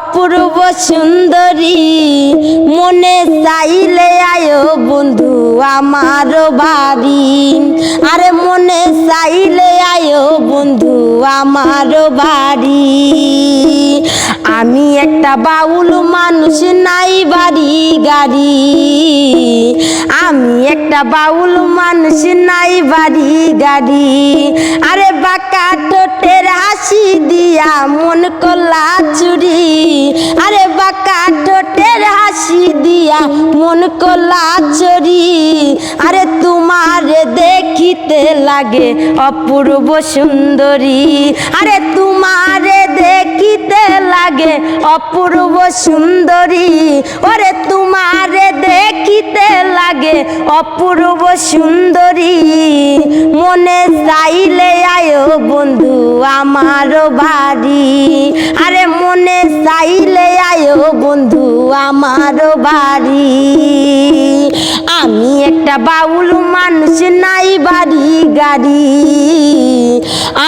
অপূর্ব সুন্দরী, মনে চাইলে আয়ো বন্ধু আমার বাড়ি। আরে মনে চাইলে আয়ো বন্ধু আমার বাড়ি। আমি একটা বাউল মানুষ, নাই বাড়ি গাড়ি। আমি একটা বাউল মানুষ, নাই বাড়ি গাড়ি। আরে বাঁকা টোটের হাসি দিয়া মন কলা চুরি। আরে বাঁকা টোটের হাসি দিয়া মন কলা চুরি। আরে তোমারে দেখিতে লাগে অপূর্ব সুন্দরী। আরে তোমারে দেখিতে লাগে অপূর্ব সুন্দরী। ওরে তোমারে দেখিতে লাগে অপূর্ব সুন্দরী। মনে চাইলে আয়ো বন্ধু আমার বাড়ি। আরে মনে চাইলে আয়ো বন্ধু, আমার বাড়ি। আমি একটা বাউল মানুষ, নাই বাড়ি, গাড়ি।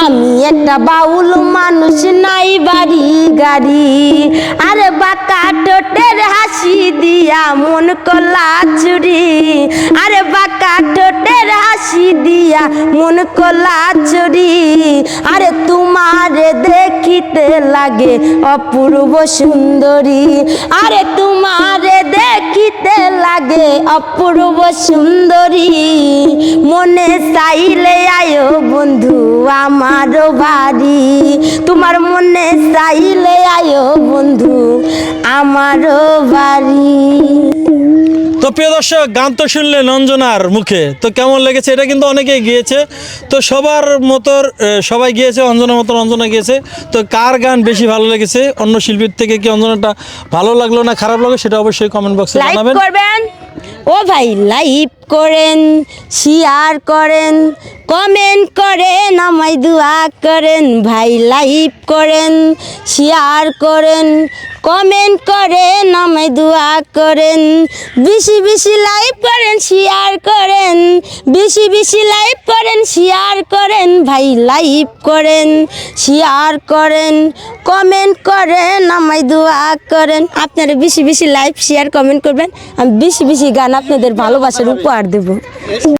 আমি একটা বাউল মানুষ, নাই বাড়ি, গাড়ি। আরে বাঁকা টোটের হাসি দিয়া মন কলা চুরি। আরে বাঁকা টোটের হাসি দিয়া মন কলা চুরি। আরে তোমারে দেখিতে লাগে অপূর্ব সুন্দরী। আরে তোমারে দেখিতে লাগে অপূর্ব সুন্দরী। মনে চাইলে আয়ো বন্ধু আমার বাড়ি। তোমার মনে চাইলে আয়ো বন্ধু আমার বাড়ি। তো প্রিয় দর্শক গান তো শুনলেন অঞ্জনার মুখে। তো কেমন লেগেছে? এটা কিন্তু অনেকেই গিয়েছে। তো সবার মতো সবাই গিয়েছে অঞ্জনার মতো অঞ্জনা গিয়েছে। তো কার গান বেশি ভালো লেগেছে? অন্য শিল্পীর থেকে কি অঞ্জনাটা ভালো লাগল না খারাপ লাগল? সেটা অবশ্যই কমেন্ট বক্সে জানাবেন। ও ভাই লাইক করেন, শেয়ার করেন কমেন্ট করেন, আমায় দোয়া করেন, ভাই লাইভ করেন, শেয়ার করেন কমেন্ট করেন, আমায় দোয়া করেন, বেশি বেশি লাইভ করেন, শেয়ার করেন, বেশি বেশি লাইক করেন, শেয়ার করেন, ভাই লাইভ করেন, শেয়ার করেন কমেন্ট করেন, আমায় দোয়া করেন। আপনারা বেশি বেশি লাইভ শেয়ার কমেন্ট করবেন। আমি বেশি বেশি গান আপনাদের ভালোবাসার উপহার দেবো।